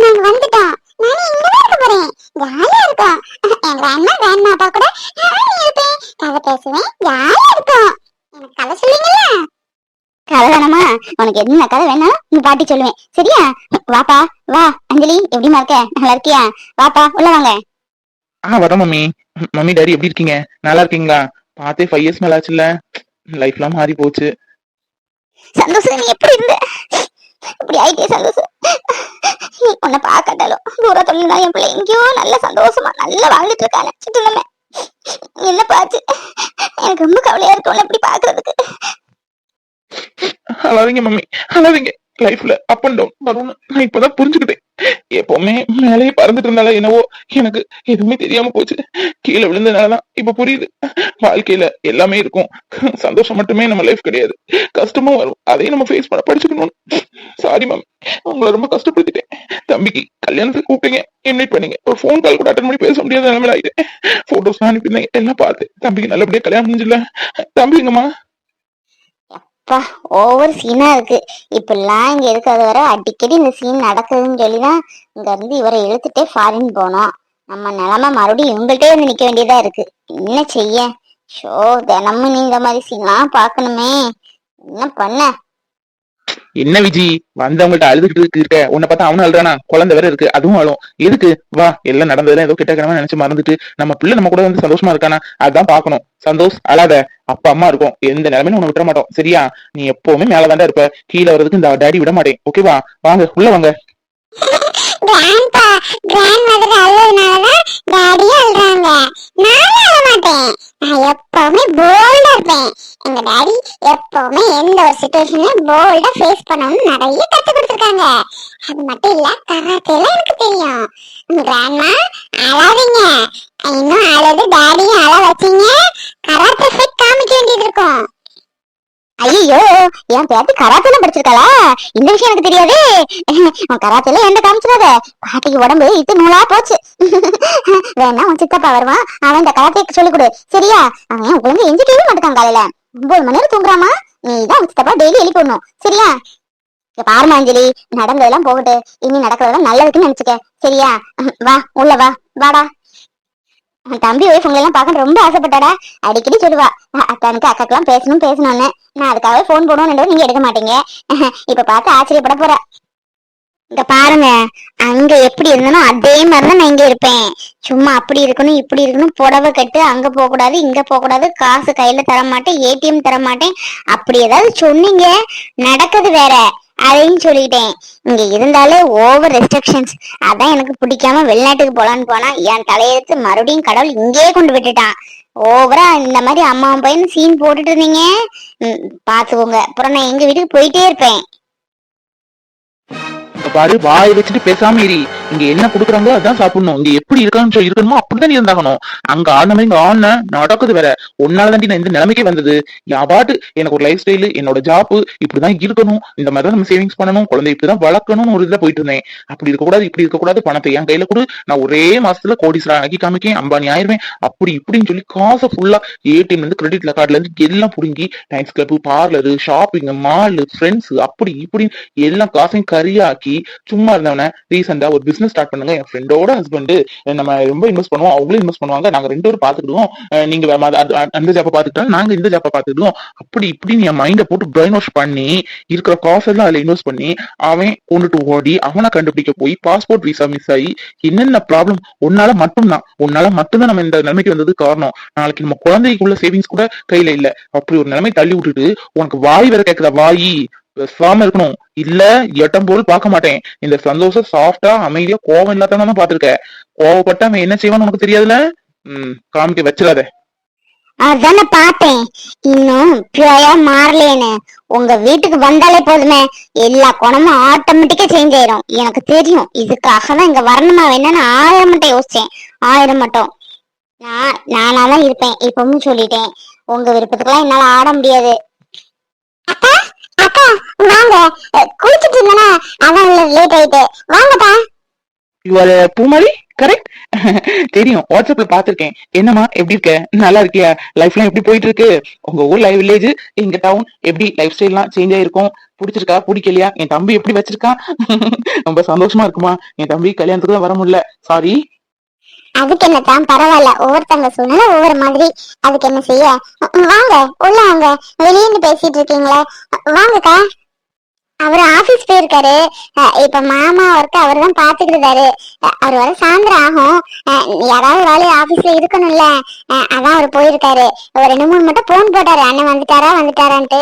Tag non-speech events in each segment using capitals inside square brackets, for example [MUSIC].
நாங்க வந்துட்டோம் நானே இங்கதான் இருக்க போறேன்? ஜாலியா இருக்கும். எங்க அண்ணா கிராண்ட்மா அப்பா கூட நானே இருப்பேன். கதை பேசுவேன் ஜாலியா இருக்கும். எனக்கு கதை சொல்லுங்களா கதை வேணாமா உனக்கு என்ன கதை வேணா நீ பாட்டி சொல்லுவேன். சரியா? வாப்பா வா. அஞ்சலி எப்படிமா இருக்க? நல்லா இருக்கியா? வாப்பா உள்ள வாங்க. ஆ வரேன் மம்மி. மம்மி டாடி எப்படி இருக்கீங்க? நல்லா இருக்கீங்களா? பார்த்தே ஃபைவ் இயர்ஸ் மேல ஆச்சுல்ல லைஃப்லாம் மாறி போச்சு சந்தோஷம் நீ எப்படி இருந்த? இப்படி ஆயிட்டே சந்தோஷம். நீ உன்னை பார்க்கட்டாலும் தூரத்துல இருந்தா என் பிள்ளை எங்கேயோ நல்ல சந்தோஷமா நல்லா வாழ்ந்துட்டு இருக்கானே நினைச்சிட்டு என்ன பாச்சு எனக்கு ரொம்ப கவலையா இருக்கு உன்னை இப்படி பாக்குறதுக்கு அழாதீங்க மம்மி. அழாதீங்க. லைஃப்ல அப் அண்ட் டவுன் வரும்னு நான் இப்பதான் புரிஞ்சுக்கிட்டேன். எப்பவுமே மேலேயே பறந்துட்டு இருந்தால என்னவோ எனக்கு எதுவுமே தெரியாம போச்சு. கீழே விழுந்ததுனாலதான் இப்ப புரியுது. வாழ்க்கையில எல்லாமே இருக்கும். சந்தோஷம் மட்டுமே நம்ம லைஃப் கிடையாது. கஷ்டமும் வரும். அதையும் நம்ம ஃபேஸ் பண்ண படிச்சுக்கணும் சாரி மேம் உங்களை ரொம்ப கஷ்டப்படுத்திட்டேன். தம்பிக்கு கல்யாணத்துக்கு கூப்பிட்டீங்க. இன்வைட் பண்ணீங்க ஒரு ஃபோன் கால் கூட அட்டன் பண்ணி பேச முடியாத நிலைமையில ஆயிட்டேன். போட்டோஸ் அனுப்பியிருந்தேன். எல்லாம் பார்த்து தம்பிக்கு நல்லபடியா கல்யாணம் முடிஞ்சில்ல. தம்பிங்கம்மா. அப்பா ஓவர் சீனா இருக்கு. இப்பெல்லாம் இங்க இருக்கிறது வர அடிக்கடி இந்த சீன் நடக்குதுன்னு சொல்லிதான் இங்க இருந்து இவரை இழுத்துட்டே ஃபாரின் போனோம். நம்ம நிலமை மறுபடியும் இவங்கள்ட்டே வந்து நிக்க வேண்டியதா இருக்கு. என்ன செய்ய? ஷோ தினமும் நீ இந்த மாதிரி சீன்லாம் பார்க்கணுமே. என்ன பண்ண? என்ன விஜி? வந்தவங்கள்ட்ட அழுதுகிட்டு இருக்க. உன்னை பார்த்தா அவனும் அழுறானா? குழந்தை வேற இருக்கு. அதுவும் அழும். எதுக்கு? வா எல்லாம் நடந்ததுல ஏதோ கிட்ட நினைச்சு மறந்துட்டு நம்ம பிள்ளை நம்ம கூட வந்து சந்தோஷமா இருக்கானா? அதான் பாக்கணும் சந்தோஷ் அழாத. அப்பா அம்மா இருக்கும். எந்த நிலைமையும் உன்னை விட மாட்டோம். சரியா? நீ எப்பவுமே மேலதாண்டா இருப்ப. கீழே வர்றதுக்கு இந்த டேடி விட மாட்டேன். ஓகேவா வாங்க. உள்ள வாங்க கிராண்ட்பா கிராண்ட் மதர் அழுதுனாலதான் டாடியும் அழுறாங்க நானும் அழ மாட்டேன் நான் எப்பவுமே போல்டா இருப்பேன் எங்க டாடி எப்பவுமே எந்த ஒரு சுச்சுவேஷன்லயும் போல்டா ஃபேஸ் பண்ணணும்னு நிறைய கத்து கொடுத்துருக்காங்க. அது மட்டும் இல்ல கராத்தேல எனக்கு தெரியும். கிராண்ட்மா அழாதீங்க. இன்னும் அழுது டாடியும் அழ வச்சீங்க. கராத்தே ஃபைட் காமிக்க வேண்டியது இருக்கும். ஐயோ என் பேத்தி கராத்தேல படிச்சிருக்காளா? இந்த விஷயம் எனக்கு தெரியாது. உன் கராத்தேல எந்த காமிச்சிடாத? பாட்டிக்கு உடம்பு இது நூலா போச்சு. வேணா உன் சித்தப்பா வருவான். அவன் இந்த கராத்தேக்கு சொல்லிக் கொடு. சரியா? அவன் உங்களுக்கு எஞ்சிட்டே மாட்டான் காலையில. ஒன்பது மணி நேரம் தூங்குறாமா? நீ தான் சித்தப்பா டெய்லி எழுப்பி விடணும் சரியா? இங்க பாருமா அஞ்சலி நடந்ததெல்லாம் போகட்டு. இனி நடக்கிறதெல்லாம் நல்லதுக்குன்னு நினைச்சுக்க. சரியா? வா உள்ள வா. வாடா. தம்பி ஒய்ஃப் உங்களெல்லாம் பார்க்க ரொம்ப ஆசைப்பட்டாடா. அடிக்கடி சொல்லுவா. அத்தானுக்கு அக்காக்கெல்லாம் பேசணும் பேசணும்னு. நான் அதுக்காகவே ஃபோன் போடணும்னு நீங்க எடுக்க மாட்டீங்க. இப்ப பார்த்து ஆச்சரியப்பட போற. இங்க பாருங்க. அங்க எப்படி இருந்தனோ அதே மாதிரிதான் நான் இங்க இருப்பேன். சும்மா அப்படி இருக்கணும் இப்படி இருக்கணும் புடவை கட்டு அங்க போக கூடாது இங்க போக கூடாது காசு கையில தர மாட்டேன் ஏடிஎம் தர மாட்டேன் அப்படி ஏதாவது சொன்னீங்க நடக்குது வேற. அதையும் சொல்லிட்டேன். இங்க இருந்தாலே ஓவர் ரெஸ்ட்ரிக்ஷன்ஸ் அதான் எனக்கு பிடிக்காம வெளிநாட்டுக்கு போலான்னு போனா என் தலையெழுத்து மறுபடியும் கடவுள் இங்கேயே கொண்டு விட்டுட்டான். ஓவரா இந்த மாதிரி அம்மாவும் பையன் சீன் போட்டுட்டு இருந்தீங்க? பாத்துக்கோங்க அப்புறம் நான் எங்க வீட்டுக்கு போயிட்டே இருப்பேன். பாரு வாயை வச்சுட்டு பேசாம இரு. இங்க என்ன குடுக்குறாங்களோ அதான் சாப்பிடணும். இங்க எப்படி இருக்கான்னு இருக்கணுமோ அப்படிதான் இருந்தாகணும். அங்க ஆன மாதிரி இங்க ஆன நடக்குது வேற. ஒன்னால தாண்டி நான் இந்த நிலைமைக்கே வந்தது. என் பாட்டு எனக்கு ஒரு லைஃப் ஸ்டைலு என்னோட ஜாப் இப்படிதான் இருக்கணும். இந்த மாதிரி தான் நம்ம சேவிங்ஸ் பண்ணணும். குழந்தை இப்படிதான் வளர்க்கணும்னு ஒரு இதுல போயிட்டு இருந்தேன். அப்படி இருக்கக்கூடாது இப்படி இருக்கக்கூடாது. பணத்தை என் கையில கொடு. நான் ஒரே மாசத்துல கோடீஸ்வரன் ஆக்கி காமிக்கேன். அம்பானி ஆயிருவேன். அப்படி இப்படின்னு சொல்லி காசை ஃபுல்லா ஏடிஎம்ல இருந்து கிரெடிட்ல கார்டுல இருந்து எல்லாம் புடுங்கி nights club parlour shopping mall friends அப்படி இப்படின்னு எல்லா காசையும் கரியாக்கி சும்மா இருந்தவன ரீசெண்டா ஒரு பிசினஸ் ஸ்டார்ட் பண்ணுங்க. என் ஃப்ரெண்டோட ஹஸ்பண்ட் நம்ம ரொம்ப இன்வெஸ்ட் பண்ணுவோம். அவங்களும் இன்வெஸ்ட் பண்ணுவாங்க. நாங்க ரெண்டு பேரும் பாத்துக்கிடுவோம். நீங்க அந்த ஜாப்பை பாத்துக்கிட்டோம் நாங்க இந்த ஜாப்பை பாத்துக்கிடுவோம். அப்படி இப்படின்னு என் மைண்டை போட்டு பிரெயின் வாஷ் பண்ணி இருக்கிற காசு எல்லாம் அதுல இன்வெஸ்ட் பண்ணி அவன் கொண்டுட்டு ஓடி அவனை கண்டுபிடிக்க போய் பாஸ்போர்ட் விசா மிஸ் ஆகி என்னென்ன ப்ராப்ளம் உன்னால மட்டும்தான். உன்னால மட்டும்தான் நம்ம இந்த நிலைமைக்கு வந்தது காரணம். நாளைக்கு நம்ம குழந்தைக்குள்ள சேவிங்ஸ் கூட கையில இல்ல. அப்படி ஒரு நிலைமை தள்ளி விட்டுட்டு உனக்கு வாய் வேற கேக்குதா வாய்? பேசாம இருக்கணும். இல்ல எட்டம் போல் பார்க்க மாட்டேன். இந்த சந்தோஷம் சாஃப்டா அமைதியா கோவம் இல்லாதவன தான் பாத்திருக்க கோவப்பட்டு அவன் என்ன செய்வான்னு உனக்கு தெரியாதுல உம் காமிக்க வச்சிடாத. அதானே பாத்தேன் இன்னும் பியூரா மாறலேன்னு. உங்க வீட்டுக்கு வந்தாலே போதுமே. எல்லா குணமும் ஆட்டோமேட்டிக்கா சேஞ்ச் ஆயிரும். எனக்கு தெரியும். இதுக்காக தான் இங்க வரணுமா வேணும்னு ஆயிரம் மட்டும் யோசிச்சேன். ஆயிரம் மட்டும். நான் நானா தான் இருப்பேன். இப்பவும் சொல்லிட்டேன். உங்க விருப்பத்துக்குலாம் என்னால ஆட முடியாது. அப்பா அக்கா வாங்க. குளிச்சிட்டு இருந்தேனா அதான் லேட் ஆயிட்டு. வாங்கப்பா இவர uh, பூமாரி? கரெக்ட் [LAUGHS] தெரியும். வாட்ஸ்அப்ல பாத்திருக்கேன் என்னம்மா எப்படி இருக்க? நல்லா இருக்கியா? லைஃப்லாம் எப்படி போயிட்டு இருக்கு உங்க ஊர் லைவ் வில்லேஜ் எங்க டவுன் எப்படி லைஃப் ஸ்டைல்லாம் சேஞ்ச் ஆயிருக்கும்? பிடிச்சிருக்கா? பிடிக்கலையா? என் தம்பி எப்படி வச்சிருக்கான் [LAUGHS] ரொம்ப சந்தோஷமா இருக்குமா? என் தம்பி கல்யாணத்துக்கு தான் வர முடியல. சாரி அதுக்கு என்ன தான் பரவாயில்ல ஒவ்வொருத்தங்க சூழ்நிலை ஒவ்வொரு மாதிரி. அதுக்கு என்ன செய்ய? வாங்க உள்ள வாங்க. வெளியேந்து பேசிட்டு இருக்கீங்களே. வாங்கக்கா. அவர் ஆபீஸ் போயிருக்காரு. இப்ப மாமா ஒர்க்கு அவர் தான் பாத்துக்கிட்டாரு அவர் வர சாயந்தரம் ஆகும். அஹ், யாராவது வேலையை ஆபீஸ்ல இருக்கணும்ல. அதான் அவர் போயிருக்காரு. ஒரு ரெண்டு மூணு மட்டும் போன் போட்டாரு. அண்ணன் வந்துட்டாரா வந்துட்டாரான்ட்டு.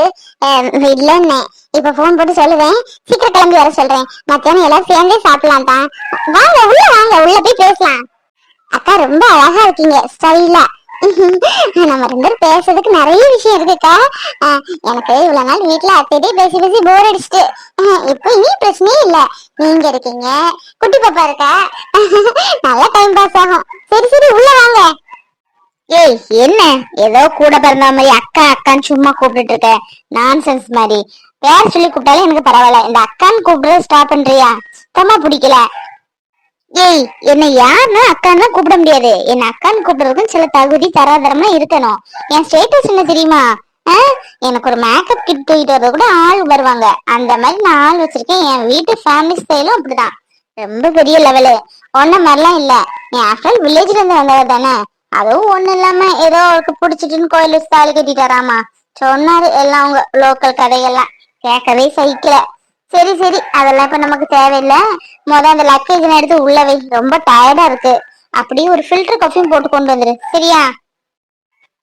இல்லன்னு. இப்ப போன் போட்டு சொல்லுவேன். சீக்கிரம் கிளம்பி வர சொல்றேன். மத்தியானம் எல்லாரும் சேர்ந்தே சாப்பிடலாம் தான் வாங்க உள்ள வாங்க. உள்ள போய் பேசலாம். அக்கா ரொம்ப அழகா இருக்கீங்க. ஸ்டைலா [LAUGHS] நம்ம ரெண்டு பேரும் பேசுறதுக்கு நிறைய விஷயம் இருக்குக்கா. எனக்கு இவ்வளவு நாள் வீட்ல அத்தையே பேசி பேசி போர் அடிச்சுட்டு. [LAUGHS] இப்போ இனி பிரச்சனையே இல்ல. நீங்க இருக்கீங்க. குட்டி பாப்பா இருக்கா? நல்லா டைம் பாஸ் ஆகும். சரி சரி உள்ள வாங்க. ஏய் என்ன? ஏதோ கூட பிறந்த மாதிரி அக்கா அக்கான்னு சும்மா கூப்பிட்டு இருக்க. நான்சென்ஸ் மாதிரி. பேர் சொல்லி கூப்பிட்டாலும் எனக்கு பரவாயில்ல. இந்த அக்கான்னு கூப்பிடுறது ஸ்டாப் பண்றியா? சுத்தமா பிடிக்கல. ஏய் என்னை யாருன்னு அக்கான்னு தான் கூப்பிட முடியாது. என் அக்கான்னு கூப்பிடுறதுக்கும் சில தகுதி தராதரமா இருக்கணும். என் ஸ்டேட்டஸ் என்ன தெரியுமா? ஆ? எனக்கு ஒரு மேக்கப் கிட் தூக்கிட்டு வரது கூட ஆள் வருவாங்க. அந்த மாதிரி நான் ஆள் வச்சிருக்கேன். என் வீட்டு ஃபேமிலி ஸ்டைலும் அப்படிதான். ரொம்ப பெரிய லெவலு ஒன்ன மாதிரிலாம் இல்ல. நீ ஆஃப்டர் வில்லேஜ்ல இருந்து வந்தவர் தானே. அதுவும் ஒண்ணு இல்லாம ஏதோ அவருக்கு பிடிச்சிட்டுன்னு கோயில் வச்சு தாலி கட்டிட்டாராமா சொன்னாரு எல்லாம் அவங்க லோக்கல் கதைகள்லாம். கேட்கவே சகிக்கல. சரி சரி. அதெல்லாம் இப்ப நமக்கு தேவையில்லை. முத அந்த லக்கேஜ் எடுத்து உள்ள வை. ரொம்ப டயர்டா இருக்கு. அப்படியே ஒரு ஃபில்டர் காஃபியும் போட்டு கொண்டு வந்துரு. சரியா?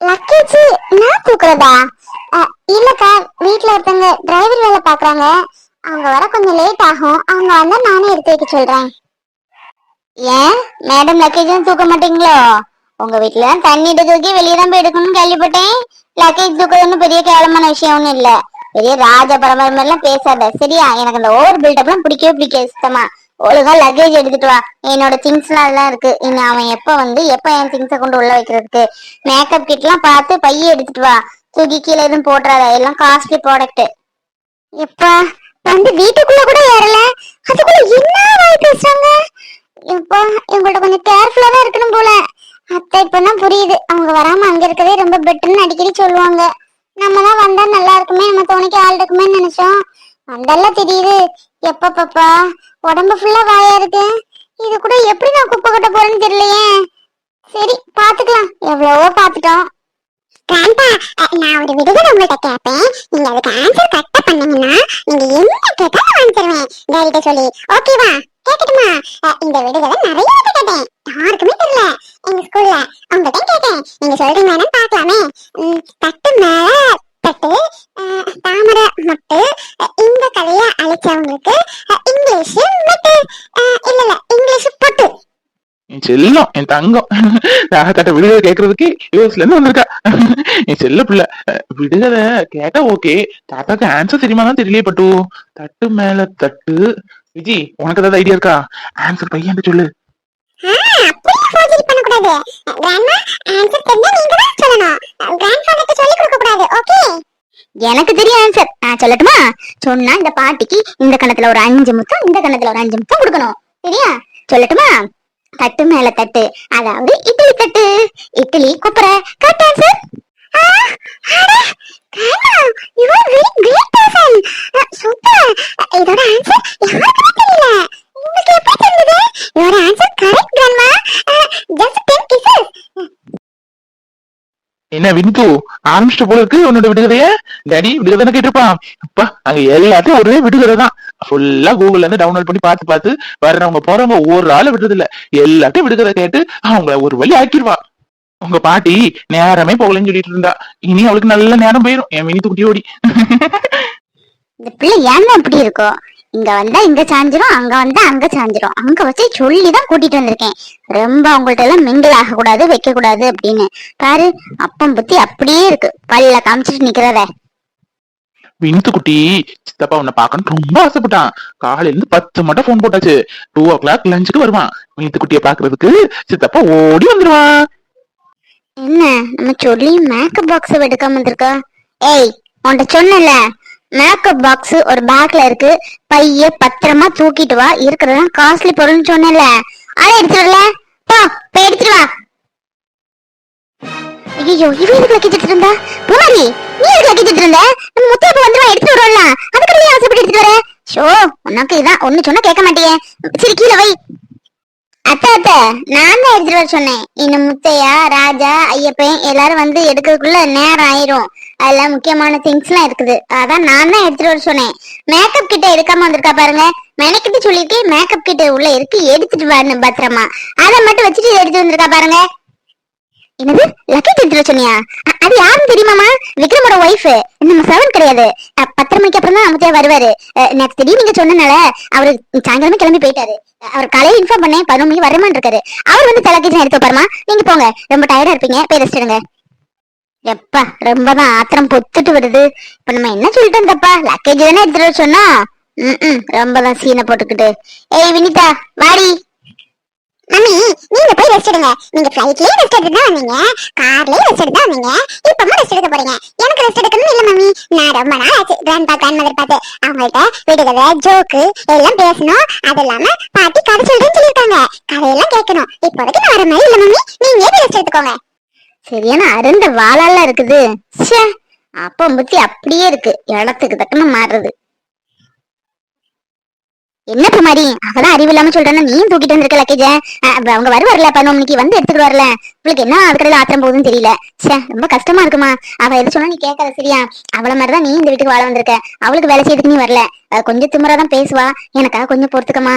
லக்கேஜ் நான் தூக்குறதா? இல்லக்கா. வீட்ல ஒருத்தவங்க டிரைவர் வேலை பாக்குறாங்க. அவங்க வர கொஞ்சம் லேட் ஆகும். அவங்க வந்தா நானே எடுத்து வைக்க சொல்றேன். ஏன்? மேடம் லக்கேஜ் தூக்க மாட்டீங்களோ? உங்க வீட்டுல தான் தண்ணி தூக்கி வெளியே தான் போய் எடுக்கணும்னு கேள்விப்பட்டேன். லக்கேஜ் தூக்குறதுன்னு பெரிய கேவலமான விஷயம் ஒண்ணும் இல்லை. பெரிய ராஜ பரம்பரை எல்லாம் பேசாத. சரியா? எனக்கு அந்த ஓவர் பில்டப்லாம் பிடிக்கவே பிடிக்காது சுத்தமா. ஒழுங்கா லக்கேஜ் எடுத்துட்டு வா. என்னோட திங்ஸ் எல்லாம் இருக்கு. இனி அவன் எப்ப வந்து எப்ப என் திங்ஸை கொண்டு உள்ள வைக்கிறதுக்கு? மேக்கப் கிட் எல்லாம் பார்த்து பைய எடுத்துட்டு வா. தூக்கி கீழே எதுவும் போட்டுறாத. எல்லாம் காஸ்ட்லி ப்ராடக்ட் எப்பா? வந்து வீட்டுக்குள்ள கூட ஏறல. அதுக்குள்ள என்ன வாய் பேசுறாங்க? இப்போ இவங்கள்ட்ட கொஞ்சம் கேர்ஃபுல்லா தான் இருக்கணும் போல. அத்தை இப்பதான் புரியுது. அவங்க வராம அங்க இருக்கவே ரொம்ப பெட்டர்னு அடிக்கடி சொல்லுவாங்க. நம்ம தான் வந்தா நல்லா இருக்குமே நம்ம துணைக்கு ஆள் இருக்குமே நினைச்சோம். வந்தெல்லாம் தெரியுது எப்ப பாப்பா உடம்பு ஃபுல்லா வாயா இருக்கு. இது கூட எப்படி நான் குப்பை கட்ட போறேன்னு தெரியலையே. சரி பாத்துக்கலாம் எவ்வளவோ பாத்துட்டோம் கிராண்டா நான் ஒரு விடுதலை உங்கள்கிட்ட கேட்பேன். நீங்க அதுக்கு ஆன்சர் கரெக்டா பண்ணீங்கன்னா நீங்க என்ன கேட்டாலும் ஆன்சருவேன் டைரிட்ட சொல்லி. ஓகேவா கேட்கட்டுமா இந்த விடுதலை நிறைய கேட்டேன் யாருக்குமே தெரியல எங்க ஸ்கூல்ல உங்கள்கிட்ட கேட்டேன் நீங்க சொல்றீங்களான்னு பார்க்கலாமே ம், தட்டு மேல தட்டு அஹ், தாமரை மொட்டு அஹ், இந்த கதையை அழிச்சவங்களுக்கு அஹ், இங்கிலீஷ் மெட்டு அஹ், இல்ல இல்ல இங்கிலீஷ் பொட்டு என் செல்லம் என் தங்கம். தாத்தா விடுதலை கேட்கறதுக்கு யூஎஸ்ல இருந்து வந்திருக்கா. என் செல்ல பிள்ளை. விடுதலை கேட்டா ஓகே தாத்தாக்கு ஆன்சர் தெரியுமா தான் தெரியலையே பட்டு. தட்டு மேல தட்டு. விஜி உனக்கு ஏதாவது ஐடியா இருக்கா? ஆன்சர் பையன் சொல்லு. கூடாது எனக்கு தெரியும் ஆன்சர் நான் சொல்லட்டுமா? சொன்னா இந்த பாட்டிக்கு இந்த கணத்துல ஒரு அஞ்சு முத்தம் இந்த கணத்துல ஒரு அஞ்சு முத்தம் கொடுக்கணும். சரியா? சொல்லட்டுமா? தட்டு மேல தட்டு. அதாவது இட்லி தட்டு. இட்லி குப்புற கரெக்ட் ஆன்சர் சூப்பர். இதோட ஆன்சர் யாருக்குமே தெரியல. உங்களுக்கு எப்படி தெரிஞ்சது? your answer correct grandma. uh, just 10 kisses என்ன விந்து ஆரம்பிச்சிட்டு போல இருக்கு உன்னோட விடுகதைய? டேடி விடுகதைன்னு கேட்டிருப்பான். அப்பா அங்க எல்லாத்தையும் ஒரே விடுகதை தான் ஃபுல்லா கூகுள்ல இருந்து டவுன்லோட் பண்ணி பார்த்து பார்த்து வர்றவங்க போறவங்க ஒரு ஆளை விடுறது இல்ல. எல்லாத்தையும் விடுகதை கேட்டு அவங்கள ஒரு வழி ஆக்கிடுவா உங்க பாட்டி நேரமே போகலன்னு சொல்லிட்டு இருந்தா. இனி அவளுக்கு நல்ல நேரம் போயிடும் என் மினி குட்டி ஓடி. இந்த பிள்ளை ஏன் இப்படி இருக்கும் இங்க வந்தா இங்க சாஞ்சிரும் அங்க வந்தா அங்க சாஞ்சிரும். அங்க வச்சு சொல்லி தான் கூட்டிட்டு வந்திருக்கேன். ரொம்ப அவங்கள்ட்ட எல்லாம் மிங்கிள் ஆக கூடாது வைக்க கூடாது அப்படின்னு. பாரு அப்பம் புத்தி அப்படியே இருக்கு. பல்ல காமிச்சிட்டு நிக்கிறத. வினித்து குட்டி சித்தப்பா உன்னை பார்க்கணும் ரொம்ப ஆசைப்பட்டான். காலையில இருந்து பத்து மட்டும் போன் போட்டாச்சு. டூ ஓ கிளாக் லஞ்சுக்கு வருவான். வினித்து குட்டியை பாக்குறதுக்கு சித்தப்பா ஓடி வந்துருவான். என்ன? நம்ம சொல்லி மேக்கப் பாக்ஸ் எடுக்காம வந்திருக்கா ஏய் உன்கிட்ட சொன்னல மேக்கப் பாக்ஸ் ஒரு பேக்ல இருக்கு. பைய பத்திரமா தூக்கிட்டு வா. இருக்கிறதெல்லாம் காஸ்ட்லி பொருள்னு சொன்னேன்ல. அதை எடுத்துடல போ போய் எடுத்துட்டு வா. ஐயோ இவன் எதுக்கு லக்கிட்டு இருந்தா? பூமாரி நீ எதுக்கு லக்கிட்டு இருந்த? நம்ம முத்தைய இப்ப வந்துருவா எடுத்துட்டு அதுக்கு நீ ஆசைப்பட்டு எடுத்துட்டு வர? ஷோ உனக்கு இதான் ஒண்ணு சொன்னா கேட்க மாட்டியே. சரி கீழே வை. அத்தை அத்தை நான் தான் எடுத்துட்டு வர சொன்னேன். இன்னும் முத்தையா ராஜா ஐயப்பன் எல்லாரும் வந்து எடுக்கிறதுக்குள்ள நேரம் ஆயிரும். அதுல முக்கியமான திங்ஸ் எல்லாம் இருக்குது. அதான் நான் தான் எடுத்துட்டு வர சொன்னேன். மேக்கப் கிட்ட எடுக்காம வந்திருக்கா பாருங்க. மெனக்கிட்டு சொல்லிருக்கேன் மேக்கப் கிட்ட உள்ள இருக்கு எடுத்துட்டு வரணும் பத்திரமா. அதை மட்டும் வச்சுட்டு எடுத்து வந்திருக்கா பாருங்க. என்னது? லக்கி எடுத்துட்டு சொன்னியா? அது யாருன்னு தெரியுமாமா விக்ரமோட ஒய்ஃப் நம்ம செவன் கிடையாது. பத்தரை மணிக்கு அப்புறம் தான் முத்தையா வருவாரு. நேற்று திடீர்னு நீங்க சொன்னனால அவரு சாயங்காலமே கிளம்பி போயிட்டாரு. அவர் காலையில இன்ஃபார்ம் பண்ணேன் பதினொரு மணிக்கு வரமான் இருக்காரு. அவர் வந்து தலக்கேஜ் எடுத்து வைப்பாருமா? நீங்க போங்க. ரொம்ப டயர்டா இருப்பீங்க. போய் ரெஸ்ட் எடுங்க. எப்பா ரொம்ப தான் ஆத்திரம் பொத்துட்டு வருது. இப்ப நம்ம என்ன சொல்லிட்டு இருந்தப்பா லக்கேஜ் தானே எடுத்துட்டு வர சொன்னோம் ம் ரொம்ப தான் சீனை போட்டுக்கிட்டு. ஏய் வினிதா வாடி. மம்மி நீங்க வச்சிடுங்க. நீங்க ஃளைட்லயே ரெஸ்ட் எடுத்து தான் வந்தீங்க. கார்லயே ரெஸ்ட் எடுத்து தான் வந்தீங்க. இப்பமா ரெஸ்ட் எடுக்க போறீங்க. எனக்கு ரெஸ்ட் எடுக்கணும் இல்ல மம்மி. நான் ரொம்ப நாள் ஆச்சு. கிராண்ட் பா கிராண்ட் மதர் பார்த்து. அவங்கள்ட்ட விடுகதை ஜோக்கு எல்லாம் பேசணும். அது இல்லாம பாட்டி கதை சொல்றேன்னு சொல்லிருக்காங்க கதையெல்லாம் கேட்கணும். இப்போதைக்கு நான் வர மாதிரி இல்ல மம்மி. நீங்க ரெஸ்ட் எடுத்துக்கோங்க? சரியான அருந்த வாழாலாம் இருக்குது. ச்சே அப்ப முத்தி அப்படியே இருக்கு. இடத்துக்கு தக்கன மாறுறது என்ன குமாரி? அவதான் அறிவு இல்லாம சொல்றானா நீயும் தூக்கிட்டு வந்திருக்க லக்கேஜ. அவங்க வருவார்ல பதினொன்று மணிக்கு வந்து எடுத்துட்டு வரல உங்களுக்கு என்ன அதுக்கடையில ஆத்திரம் போகுதுன்னு தெரியல. சே ரொம்ப கஷ்டமா இருக்குமா. அவ எது சொன்னா நீ கேட்காத சரியா? அவள மாதிரிதான் நீ இந்த வீட்டுக்கு வாழ வந்திருக்க. அவளுக்கு வேலை செய்யறதுக்கு நீ வரல. கொஞ்சம் கொஞ்சம் திமிராதான் பேசுவா. எனக்காக கொஞ்சம் பொறுத்துக்கமா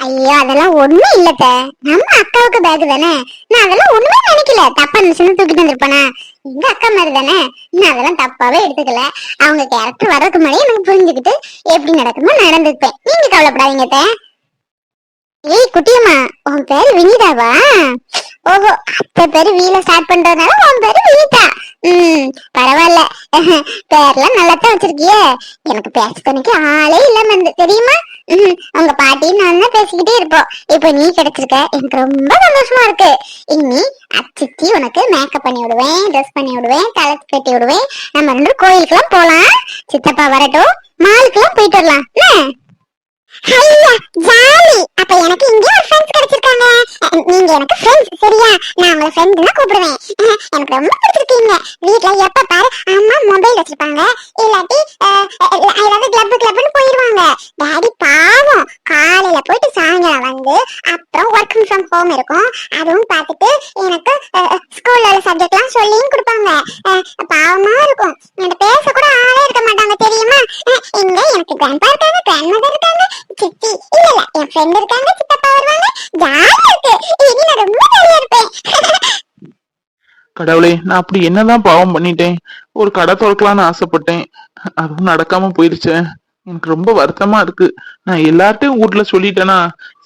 ஐயோ அதெல்லாம் ஒண்ணும் இல்லத்த. நம்ம அக்காவுக்கு பேக் தானே? நான் அதெல்லாம் ஒண்ணுமே நினைக்கல. தப்பா நினைச்சுன்னு தூக்கிட்டு வந்திருப்பானா? எங்க அக்கா மாதிரி தானே? நான் அதெல்லாம் தப்பாவே எடுத்துக்கல. அவங்க கேரக்டர் வர்றதுக்கு முன்னாடி எனக்கு புரிஞ்சுக்கிட்டு எப்படி நடக்குமோ நடந்துப்பேன். நீங்க கவலைப்படாதீங்க ஏய் குட்டியம்மா உன் பேர் வினிதாவா? ஓஹோ அத்தை பேரு வீல ஸ்டார்ட் பண்றதுனால உன் பேரு வினிதா. ம் பரவாயில்ல. [LAUGHS] பேர்லாம் நல்லா தான் வச்சிருக்கியே. எனக்கு பேசுறதுக்கு ஆளே இல்லாம இருந்து தெரியுமா? [LAUGHS] உங்க பாட்டி நான் தான் பேசிக்கிட்டே இருப்போம். இப்போ நீ கிடைச்சிருக்க. எனக்கு ரொம்ப சந்தோஷமா இருக்கு. இனி அச்சிச்சி உனக்கு மேக்கப் பண்ணி விடுவேன் ட்ரெஸ் பண்ணி விடுவேன் தலை கட்டி விடுவேன். நம்ம ரெண்டு கோயிலுக்குலாம் போலாம். சித்தப்பா வரட்டும். மாலுக்குலாம் போயிட்டு வரலாம். என்ன? ஐயா ஜாலி அப்ப எனக்கு இங்க ஒரு ஃப்ரெண்ட்ஸ் கிடைச்சிருக்காங்க. அஹ், நீங்க எனக்கு ஃப்ரெண்ட்ஸ் சரியா? நான் உங்களை ஃப்ரெண்ட் கூப்பிடுவேன். எனக்கு ரொம்ப பிடிச்சிருக்கீங்க வீட்ல எப்ப பாரு அம்மா மொபைல் வச்சிருப்பாங்க. இல்லாட்டி அஹ், அஹ், ஏதாவது கிளப் கிளப்னு போயிருவாங்க டாடி பாவம். காலையில போயிட்டு சாயங்காலம் வந்து அப்புறம் ஒர்க் ஃப்ரம் ஹோம் இருக்கும். அதுவும் பார்த்துட்டு எனக்கு ஸ்கூல்ல உள்ள சப்ஜெக்ட்லாம் சொல்லியும் கொடுப்பாங்க. அஹ், பாவமா இருக்கும். என்கிட்ட பேச கூட ஆளே இருக்க மாட்டாங்க தெரியுமா? அஹ், இங்க எனக்கு கிராண்ட்பா இருக்காங்க கிராண்ட் மதர் இருக்காங்க சித்தி இல்ல இல்ல. என் ஃப்ரெண்ட் இருக்காங்க சித்தப்பா வருவாங்க. ஜாலியா இருக்கு இனி நான் ரொம்ப ஜாலியா இருப்பேன். கடவுளே நான் அப்படி என்னதான் பாவம் பண்ணிட்டேன். ஒரு கடை திறக்கலாம்னு ஆசைப்பட்டேன். அதுவும் நடக்காம போயிருச்சேன் எனக்கு ரொம்ப வருத்தமா இருக்கு. நான் எல்லார்ட்டையும் வீட்ல சொல்லிட்டேனா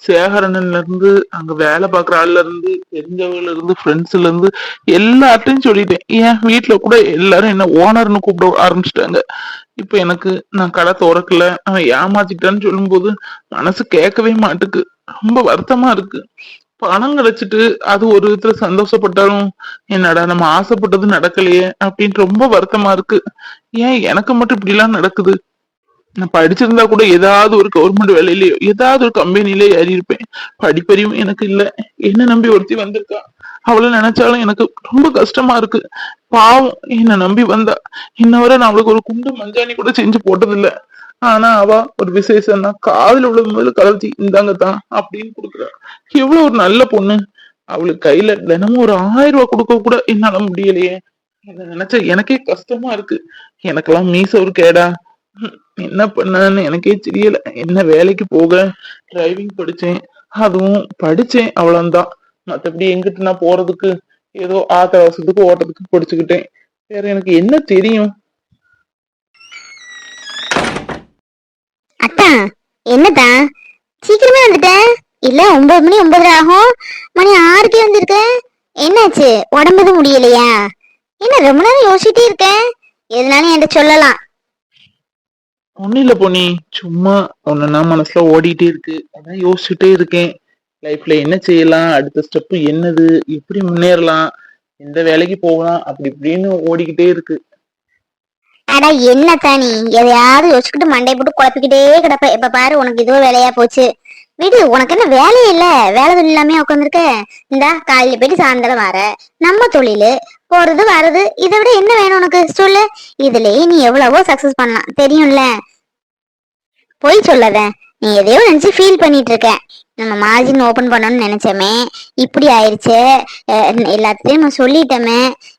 சேகரன்ல இருந்து அங்க வேலை பாக்குற ஆள்ல இருந்து தெரிஞ்சவங்கல இருந்து ஃப்ரெண்ட்ஸ்ல இருந்து எல்லார்ட்டையும் சொல்லிட்டேன். ஏன் வீட்டுல கூட எல்லாரும் என்ன ஓனர்னு கூப்பிட ஆரம்பிச்சிட்டாங்க. இப்ப எனக்கு நான் கடை திறக்கல அவன் ஏமாத்திட்டான்னு சொல்லும்போது மனசு கேட்கவே மாட்டுக்கு. ரொம்ப வருத்தமா இருக்கு. பணம் கிடைச்சிட்டு அது ஒரு விதத்துல சந்தோஷப்பட்டாலும் என்னடா நம்ம ஆசைப்பட்டது நடக்கலையே அப்படின்னு ரொம்ப வருத்தமா இருக்கு. ஏன் எனக்கு மட்டும் இப்படி எல்லாம் நடக்குது? நான் படிச்சிருந்தா கூட ஏதாவது ஒரு கவர்மெண்ட் வேலையிலயோ ஏதாவது ஒரு கம்பெனில ஏறி இருப்பேன். படிப்பறிவும் எனக்கு இல்ல. என்ன நம்பி ஒருத்தி வந்திருக்கா? அவளை நினைச்சாலும் எனக்கு ரொம்ப கஷ்டமா இருக்கு. பாவம் என்ன நம்பி வந்தா. இன்ன வரை நான் அவளுக்கு ஒரு குண்டு மஞ்சாணி கூட செஞ்சு போட்டதில்ல. ஆனா அவ ஒரு விசேஷம்னா காதுல உள்ள முதல்ல கலர்ச்சி இந்தாங்க தான் அப்படின்னு கொடுக்குறா. எவ்வளவு ஒரு நல்ல பொண்ணு. அவளுக்கு கையில தினமும் ஒரு ஆயிரம் ரூபாய் கொடுக்க கூட என்னால முடியலையே. இதை நினைச்சா எனக்கே கஷ்டமா இருக்கு. எனக்கெல்லாம் மீச ஒரு கேடா. என்ன பண்ணன்னு எனக்கே தெரியல. என்ன வேலைக்கு போக? டிரைவிங் படிச்சேன். அதுவும் படிச்சேன். அவ்வளவுதான். மத்தபடி எங்கிட்டு நான் போறதுக்கு ஏதோ ஆத்திர அவசரத்துக்கு ஓட்டத்துக்கு படிச்சுக்கிட்டேன். வேற எனக்கு என்ன தெரியும்? அத்தா என்னதா சீக்கிரமே வந்துட்ட? இல்ல ஒன்பது மணி ஒன்பதரை ஆகும். மணி ஆறுக்கே வந்திருக்க. என்னாச்சு? உடம்பு எதுவும் முடியலையா? என்ன ரொம்ப நேரம் யோசிச்சுட்டே இருக்க? எதுனாலும் என்கிட்ட சொல்லலாம். ஒண்ணும் இல்ல பொன்னி. சும்மா ஒண்ணுன்னா மனசுல ஓடிட்டே இருக்கு. அதான் யோசிச்சுட்டே இருக்கேன். லைஃப்ல என்ன செய்யலாம்? அடுத்த ஸ்டெப் என்னது? எப்படி முன்னேறலாம்? எந்த வேலைக்கு போகலாம்? அப்படி இப்படின்னு ஓடிக்கிட்டே இருக்கு. அடா என்ன நீ? எதையாவது யோசிச்சுக்கிட்டு மண்டை போட்டு குழப்பிக்கிட்டே கிடப்ப. இப்ப பாரு உனக்கு இதோ வேலையா போச்சு. விடு உனக்கு என்ன வேலையே இல்ல? வேலை தொழில் இல்லாம உட்காந்துருக்க இந்தா காலையில போயிட்டு சாயந்தரம் வர. நம்ம தொழிலு போறது வர்றது இதை விட என்ன வேணும் உனக்கு? சொல்லு. இதுலயே நீ எவ்வளவோ சக்சஸ் பண்ணலாம். தெரியும்ல? பொய் சொல்லாத. நீ எதையோ நினைச்சு ஃபீல் பண்ணிட்டு இருக்க. நம்ம மார்ஜின் ஓபன் பண்ணணும்னு நினைச்சோமே இப்படி ஆயிடுச்சு எல்லாத்தையும் நம்ம சொல்லிட்டோமே.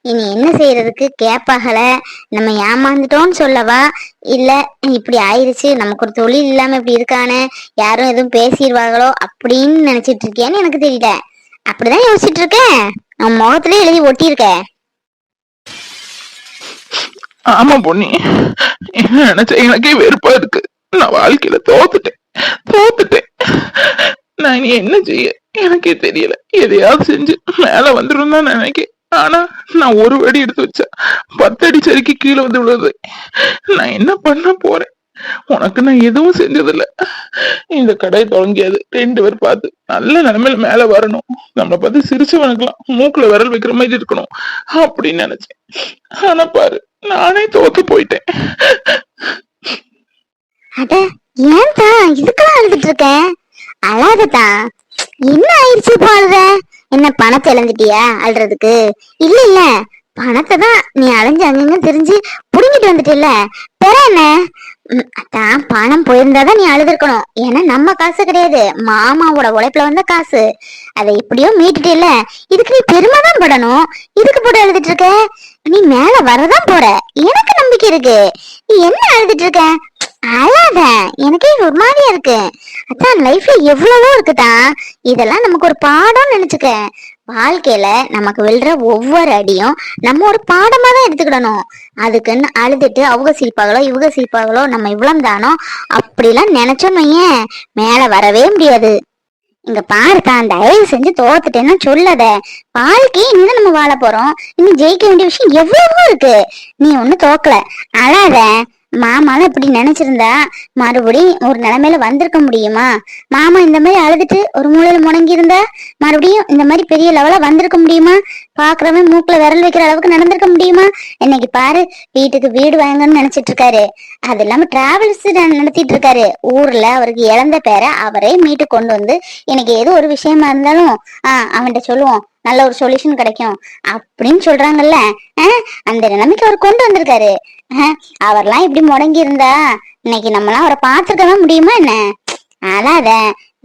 இனி என்ன செய்யறதுக்கு கேப்பாகல. நம்ம ஏமாந்துட்டோம்னு சொல்லவா? இல்ல இப்படி ஆயிருச்சு. நமக்கு ஒரு தொழில் இல்லாம இப்படி இருக்கானே. யாரும் எதுவும் பேசிடுவாங்களோ அப்படின்னு நினைச்சிட்டு இருக்கியான்னு எனக்கு தெரியல. அப்படிதான் யோசிச்சுட்டு இருக்கேன். நம்ம முகத்துல எழுதி ஒட்டியிருக்க. ஆமா பொண்ணி என்ன நினைச்ச எனக்கே வெறுப்பா இருக்கு. நான் வாழ்க்கையில தோத்துட்டேன். தோத்துட்டேன். நான் இனி என்ன செய்ய? எனக்கே தெரியல. எதையாவது செஞ்சு மேல வந்துடும் தான் நினைக்கேன். ஆனா நான் ஒரு அடி எடுத்து வச்சேன். பத்து அடி சரிக்கு கீழே வந்து விழுது. நான் என்ன பண்ண போறேன்? உனக்கு நான் எதுவும் செஞ்சதில்ல. இந்த கடை தொடங்கியது. ரெண்டு பேர் பார்த்து நல்ல நிலைமையில மேல வரணும். நம்மளை பார்த்து சிரிச்சவனுக்கலாம் மூக்குல விரல் வைக்கிற மாதிரி இருக்கணும். அப்படின்னு நினைச்சேன். ஆனா பாரு நானே தோத்து போயிட்டேன். அட இதுக்கெல்லாம் அழுதுட்டு இருக்கேன் அழாததா என்ன ஆயிடுச்சு இப்போ அழுத என்ன பணத்தை இழந்துட்டியா அழுறதுக்கு? இல்ல இல்ல. பணத்தை தான் நீ அலைஞ்சு அங்கங்க தெரிஞ்சு புடுங்கிட்டு வந்துட்டில்ல? பெற என்ன? அதான் பணம் போயிருந்தாதான் நீ அழுதுருக்கணும். ஏன்னா நம்ம காசு கிடையாது. மாமாவோட உழைப்புல வந்த காசு. அதை எப்படியோ மீட்டுட்டில்ல? இதுக்கு நீ பெருமை தான் படணும். இதுக்கு போட்டு எழுதிட்டு இருக்க நீ மேல வரதான் போற. எனக்கு நம்பிக்கை இருக்கு. நீ என்ன எழுதிட்டு இருக்க அழாத. எனக்கே ஒரு மாதிரியா இருக்கு. அதான் லைஃப்ல எவ்வளவோ இருக்குதா? இதெல்லாம் நமக்கு ஒரு பாடம் நினைச்சுக்க. வாழ்க்கையில நமக்கு விழுற ஒவ்வொரு அடியும் நம்ம ஒரு பாடமா தான் எடுத்துக்கிடணும். அதுக்குன்னு அழுதுட்டு அவங்க சிரிப்பாங்களோ இவங்க சிரிப்பாங்களோ நம்ம இவ்வளவு தானோ? அப்படிலாம் நினைச்சோம் வையேன். மேல வரவே முடியாது. இங்க பாருக்கா தயவு செஞ்சு தோத்துட்டேன்னு சொல்லாத. வாழ்க்கையை இன்னும் நம்ம வாழ போறோம். இன்னும் ஜெயிக்க வேண்டிய விஷயம் எவ்வளவோ இருக்கு. நீ ஒண்ணு தோக்கல. அழாத. மாமாலாம் இப்படி நினைச்சிருந்தா மறுபடியும் ஒரு நிலைமையில வந்திருக்க முடியுமா? மாமா இந்த மாதிரி அழுதுட்டு ஒரு மூலையில முடங்கி இருந்தா மறுபடியும் இந்த மாதிரி பெரிய லெவலா வந்திருக்க முடியுமா? பாக்குறவன் மூக்குல விரல் வைக்கிற அளவுக்கு நடந்திருக்க முடியுமா? இன்னைக்கு பாரு வீட்டுக்கு வீடு வாங்கன்னு நினைச்சிட்டு இருக்காரு. அது இல்லாம டிராவல்ஸ் நடத்திட்டு இருக்காரு. ஊர்ல அவருக்கு இழந்த பேரை அவரே மீட்டு கொண்டு வந்து எனக்கு ஏதோ ஒரு விஷயமா இருந்தாலும் ஆஹ் அவன்கிட்ட சொல்லுவோம். நல்ல ஒரு சொல்யூஷன் கிடைக்கும். அப்படின்னு சொல்றாங்கல்ல. அந்த நிலைமைக்கு அவர் கொண்டு வந்திருக்காரு. அவர்லாம் இப்படி முடங்கி இருந்தா இன்னைக்கு நம்மளாம் அவரை பார்த்துருக்கவே முடியுமா என்ன? அழாத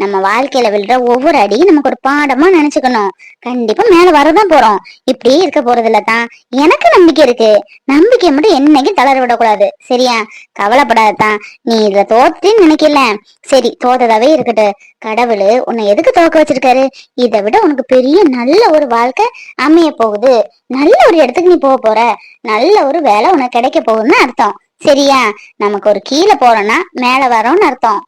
நம்ம வாழ்க்கையில விழுற ஒவ்வொரு அடியும் நமக்கு ஒரு பாடமா நினைச்சுக்கணும். கண்டிப்பா மேல வரதான் போறோம். இப்படி இருக்க போறதுல தான் எனக்கு நம்பிக்கை இருக்கு. நம்பிக்கை மட்டும் என்னைக்கும் தளர விடக்கூடாது. சரியா? கவலைப்படாதான் நீ இதுல தோத்துன்னு நினைக்கல. சரி தோத்ததாவே இருக்கட்டும் கடவுள் உன்னை எதுக்கு தோக்க வச்சிருக்காரு? இதை விட உனக்கு பெரிய நல்ல ஒரு வாழ்க்கை அமைய போகுது. நல்ல ஒரு இடத்துக்கு நீ போக போற. நல்ல ஒரு வேலை உனக்கு கிடைக்க போகுதுன்னு அர்த்தம். சரியா? நமக்கு ஒரு கீழே போறோம்னா மேல வரோம்னு அர்த்தம்.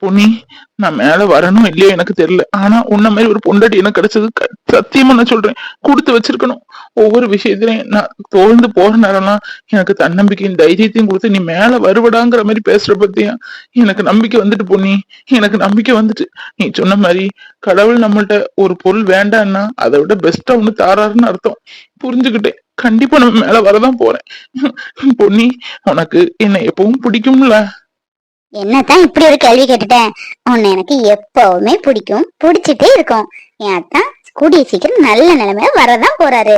பொன்னி நான் மேல வரணும் இல்லையோ எனக்கு தெரியல. ஆனா உன்ன மாதிரி ஒரு பொண்டாட்டி எனக்கு கிடைச்சது சத்தியமா நான் சொல்றேன். கொடுத்து வச்சிருக்கணும். ஒவ்வொரு விஷயத்திலையும் நான் தோழ்ந்து போற நேரம்லாம் எனக்கு தன்னம்பிக்கையும் தைரியத்தையும் கொடுத்து நீ மேல வருவடாங்கிற மாதிரி பேசுற பத்தியா? எனக்கு நம்பிக்கை வந்துட்டு பொன்னி எனக்கு நம்பிக்கை வந்துட்டு. நீ சொன்ன மாதிரி கடவுள் நம்மள்ட்ட ஒரு பொருள் வேண்டான்னா அதை விட பெஸ்டா ஒண்ணு தாராருன்னு அர்த்தம். புரிஞ்சுக்கிட்டேன். கண்டிப்பா நம்ம மேல வரதான் போறேன். [LAUGHS] பொன்னி உனக்கு என்ன எப்பவும் பிடிக்கும்ல. என்னத்தான் இப்படி ஒரு கேள்வி கேட்டுட்டேன்? உன்னை எனக்கு எப்பவுமே பிடிக்கும். பிடிச்சிட்டே இருக்கும். என் அத்தான்? கூடிய சீக்கிரம் நல்ல நிலைமையில வரதான் போறாரு.